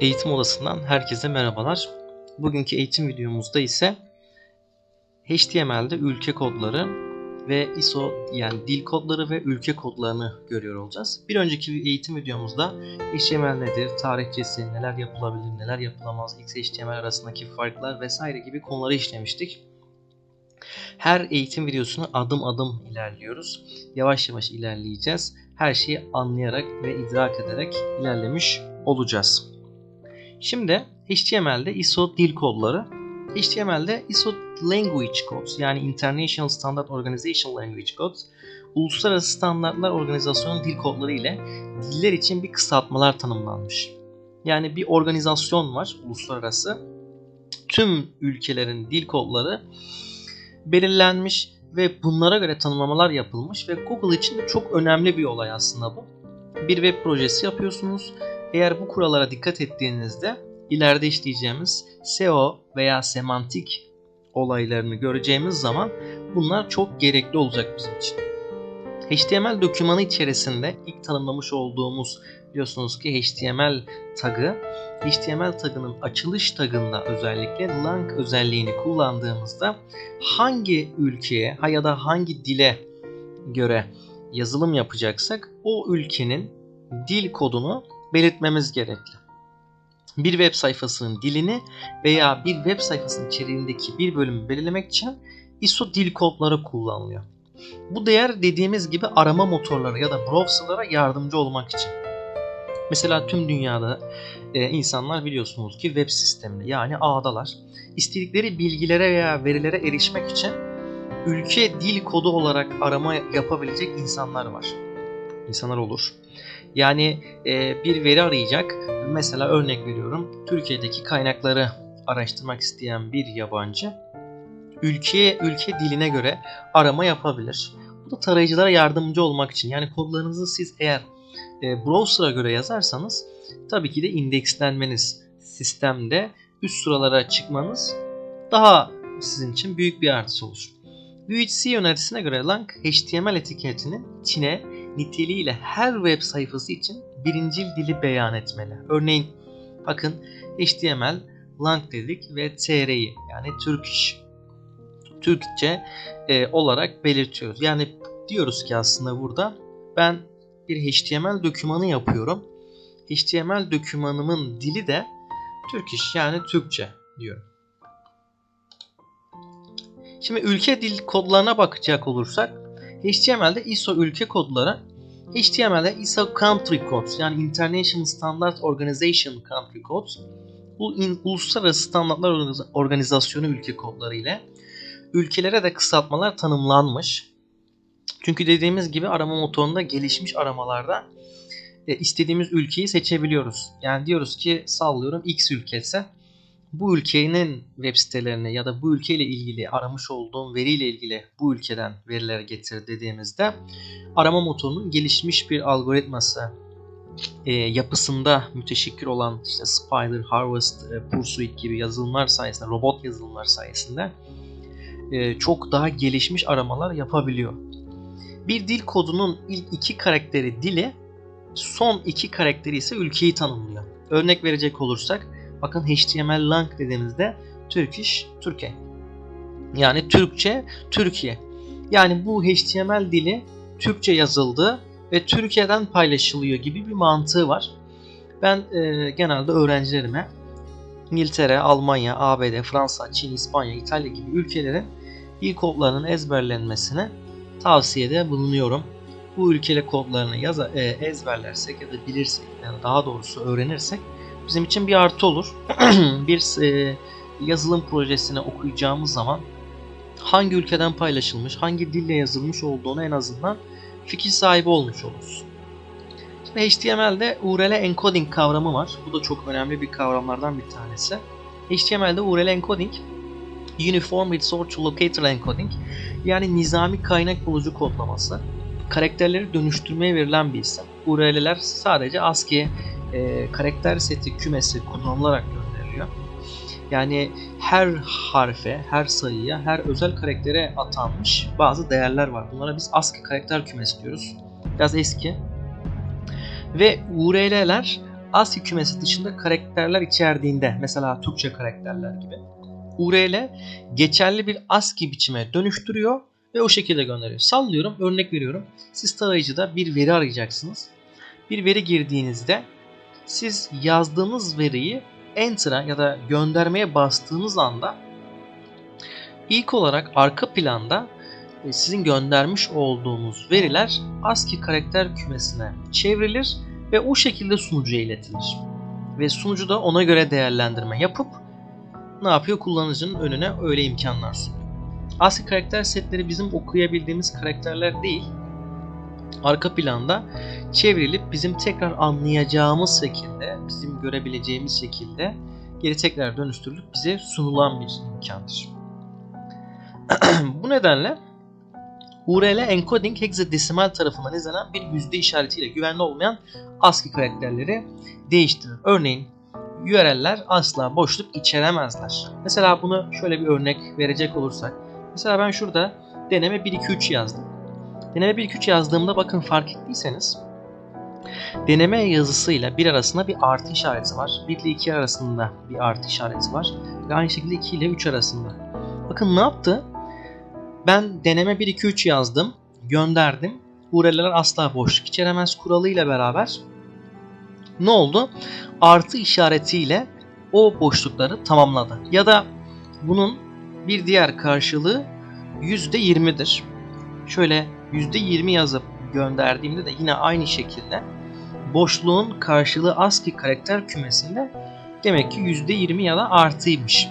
Eğitim odasından herkese merhabalar. Bugünkü eğitim videomuzda ise HTML'de ülke kodları ve ISO yani dil kodları ve ülke kodlarını görüyor olacağız. Bir önceki eğitim videomuzda HTML nedir, tarihçesi, neler yapılabilir, neler yapılamaz, XHTML arasındaki farklar vesaire gibi konuları işlemiştik. Her eğitim videosunu adım adım ilerliyoruz. Yavaş yavaş ilerleyeceğiz. Her şeyi anlayarak ve idrak ederek ilerlemiş olacağız. Şimdi HTML'de ISO dil kodları, HTML'de ISO Language Codes yani International Standard Organization Language Codes, Uluslararası Standartlar Organizasyonu dil kodları ile diller için bir kısaltmalar tanımlanmış. Yani bir organizasyon var uluslararası. Tüm ülkelerin dil kodları belirlenmiş ve bunlara göre tanımlamalar yapılmış ve Google için de çok önemli bir olay aslında bu. Bir web projesi yapıyorsunuz. Eğer bu kurallara dikkat ettiğinizde ileride işleyeceğimiz SEO veya semantik olaylarını göreceğimiz zaman bunlar çok gerekli olacak bizim için. HTML dokümanı içerisinde ilk tanımlamış olduğumuz biliyorsunuz ki HTML tagı HTML tagının açılış tagında özellikle lang özelliğini kullandığımızda hangi ülkeye ya da hangi dile göre yazılım yapacaksak o ülkenin dil kodunu belirtmemiz gerekli. Bir web sayfasının dilini veya bir web sayfasının içeriğindeki bir bölümü belirlemek için ISO dil kodları kullanılıyor. Bu değer dediğimiz gibi arama motorları ya da browserlara yardımcı olmak için. Mesela tüm dünyada e, insanlar biliyorsunuz ki web sisteminde yani ağdalar. İstedikleri bilgilere veya verilere erişmek için ülke dil kodu olarak arama yapabilecek insanlar var. İnsanlar olur. Yani e, bir veri arayacak. Mesela örnek veriyorum. Türkiye'deki kaynakları araştırmak isteyen bir yabancı ülkeye ülke diline göre arama yapabilir. Bu da tarayıcılara yardımcı olmak için. Yani kodlarınızı siz eğer e, browser'a göre yazarsanız tabii ki de indekslenmeniz sistemde üst sıralara çıkmanız daha sizin için büyük bir artısı olur. UHC önerisine göre lang HTML etiketinin Çin'e niteliğiyle her web sayfası için birincil dili beyan etmeli. Örneğin bakın HTML lang dedik ve TR'yi yani Turkish Türkçe e, olarak belirtiyoruz. Yani diyoruz ki aslında burada ben bir HTML dokümanı yapıyorum. HTML dokümanımın dili de Turkish yani Türkçe diyorum. Şimdi ülke dil kodlarına bakacak olursak HTML'de ISO ülke kodları HTML'de ISO Country Codes yani International Standard Organization Country Codes bu in, uluslararası standartlar organizasyonu ülke kodları ile ülkelere de kısaltmalar tanımlanmış. Çünkü dediğimiz gibi arama motorunda gelişmiş aramalarda e, istediğimiz ülkeyi seçebiliyoruz. Yani diyoruz ki sallıyorum X ülkesi. Bu ülkenin web sitelerine ya da bu ülkeyle ilgili aramış olduğum veriyle ilgili bu ülkeden veriler getir dediğimizde arama motorunun gelişmiş bir algoritması e, yapısında müteşekkir olan işte Spider, Harvest, e, Pursuit gibi yazılımlar sayesinde, robot yazılımlar sayesinde çok daha gelişmiş aramalar yapabiliyor. Bir dil kodunun ilk iki karakteri dili, son iki karakteri ise ülkeyi tanımlıyor. Örnek verecek olursak, bakın HTML lang dediğimizde Turkish, Türkiye. Yani Türkçe, Türkiye. Yani bu HTML dili Türkçe yazıldı ve Türkiye'den paylaşılıyor gibi bir mantığı var. Ben e, genelde öğrencilerime İngiltere, Almanya, ABD, Fransa, Çin, İspanya, İtalya gibi ülkelerin dil kodlarının ezberlenmesine tavsiyede bulunuyorum. Bu ülkele kodlarını yaza, e, ezberlersek ya da bilirsek, yani daha doğrusu öğrenirsek bizim için bir artı olur. bir e, yazılım projesini okuyacağımız zaman hangi ülkeden paylaşılmış, hangi dille yazılmış olduğunu en azından fikir sahibi olmuş oluruz. HTML'de URL encoding kavramı var. Bu da çok önemli bir kavramlardan bir tanesi. HTML'de URL encoding Uniform Resource Locator Encoding yani nizami kaynak bulucu kodlaması. Karakterleri dönüştürmeye verilen bir isim. URL'ler sadece ASCII e, karakter seti kümesi kullanılarak gönderiliyor. Yani her harfe, her sayıya, her özel karaktere atanmış bazı değerler var. Bunlara biz ASCII karakter kümesi diyoruz. Biraz eski. Ve URL'ler ASCII kümesi dışında karakterler içerdiğinde, mesela Türkçe karakterler gibi, URL geçerli bir ASCII biçime dönüştürüyor ve o şekilde gönderiyor. Sallıyorum, örnek veriyorum. Siz tarayıcıda bir veri arayacaksınız. Bir veri girdiğinizde siz yazdığınız veriyi Enter'a ya da göndermeye bastığınız anda ilk olarak arka planda sizin göndermiş olduğunuz veriler ASCII karakter kümesine çevrilir ve o şekilde sunucuya iletilir. Ve sunucu da ona göre değerlendirme yapıp ne yapıyor? Kullanıcının önüne öyle imkanlar sunuyor. ASCII karakter setleri bizim okuyabildiğimiz karakterler değil. Arka planda çevrilip bizim tekrar anlayacağımız şekilde, bizim görebileceğimiz şekilde geri tekrar dönüştürülüp bize sunulan bir imkandır. Bu nedenle URL encoding hexadesimal tarafından izlenen bir yüzde işaretiyle güvenli olmayan ASCII karakterleri değiştirir. Örneğin URL'ler asla boşluk içeremezler. Mesela bunu şöyle bir örnek verecek olursak. Mesela ben şurada deneme 1 2 3 yazdım. Deneme 1 2 3 yazdığımda bakın fark ettiyseniz deneme yazısıyla 1 arasında bir artı işareti var. 1 ile 2 arasında bir artı işareti var. Ve aynı şekilde 2 ile 3 arasında. Bakın ne yaptı? Ben deneme 1 2 3 yazdım, gönderdim. URL'ler asla boşluk içeremez kuralıyla beraber ne oldu? Artı işaretiyle o boşlukları tamamladı. Ya da bunun bir diğer karşılığı %20'dir. Şöyle %20 yazıp gönderdiğimde de yine aynı şekilde boşluğun karşılığı ASCII karakter kümesinde demek ki %20 ya da artıymış.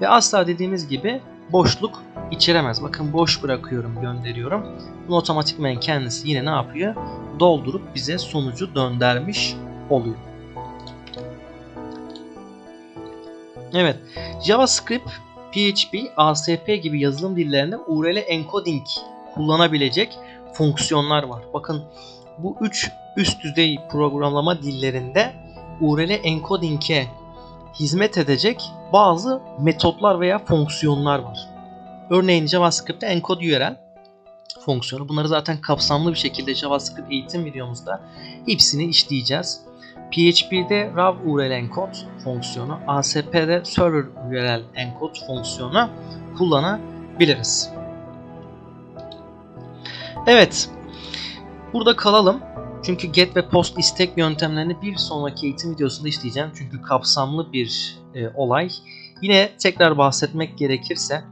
Ve asla dediğimiz gibi boşluk içeremez. Bakın boş bırakıyorum, gönderiyorum. Bunu otomatikman kendisi yine ne yapıyor? Doldurup bize sonucu döndürmüş oluyor. Evet, JavaScript, PHP, ASP gibi yazılım dillerinde URL encoding kullanabilecek fonksiyonlar var. Bakın bu üç üst düzey programlama dillerinde URL encoding'e hizmet edecek bazı metotlar veya fonksiyonlar var. Örneğin JavaScript'te encode URL fonksiyonu. Bunları zaten kapsamlı bir şekilde JavaScript eğitim videomuzda hepsini işleyeceğiz. PHP'de raw URL encode fonksiyonu, ASP'de server URL encode fonksiyonu kullanabiliriz. Evet. Burada kalalım. Çünkü get ve post istek yöntemlerini bir sonraki eğitim videosunda işleyeceğim. Çünkü kapsamlı bir e, olay. Yine tekrar bahsetmek gerekirse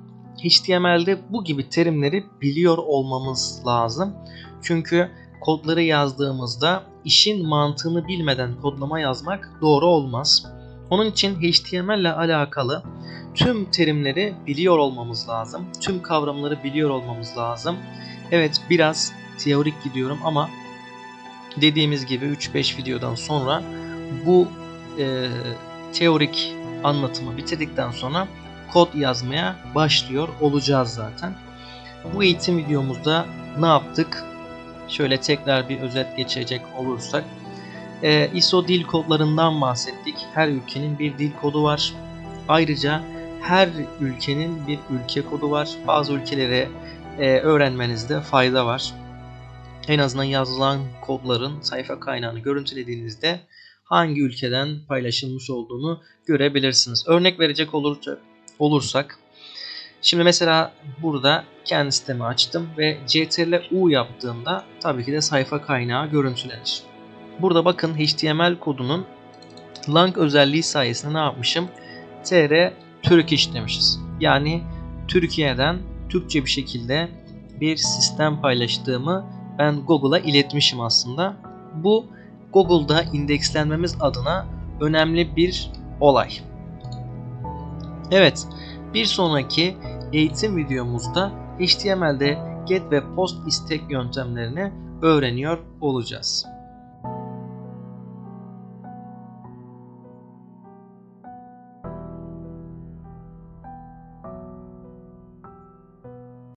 HTML'de bu gibi terimleri biliyor olmamız lazım. Çünkü kodları yazdığımızda işin mantığını bilmeden kodlama yazmak doğru olmaz. Onun için HTML ile alakalı tüm terimleri biliyor olmamız lazım. Tüm kavramları biliyor olmamız lazım. Evet biraz teorik gidiyorum ama dediğimiz gibi 3-5 videodan sonra bu e, teorik anlatımı bitirdikten sonra kod yazmaya başlıyor olacağız zaten. Bu eğitim videomuzda ne yaptık? Şöyle tekrar bir özet geçecek olursak. E, ISO dil kodlarından bahsettik. Her ülkenin bir dil kodu var. Ayrıca her ülkenin bir ülke kodu var. Bazı ülkelere e, öğrenmenizde fayda var. En azından yazılan kodların sayfa kaynağını görüntülediğinizde hangi ülkeden paylaşılmış olduğunu görebilirsiniz. Örnek verecek olursak, şimdi mesela burada kendi sitemi açtım ve CTRL U yaptığımda tabii ki de sayfa kaynağı görüntülenir. Burada bakın HTML kodunun lang özelliği sayesinde ne yapmışım? tr Turkish demişiz. Yani Türkiye'den Türkçe bir şekilde bir sistem paylaştığımı ben Google'a iletmişim aslında. Bu Google'da indekslenmemiz adına önemli bir olay. Evet, bir sonraki eğitim videomuzda HTML'de get ve post istek yöntemlerini öğreniyor olacağız.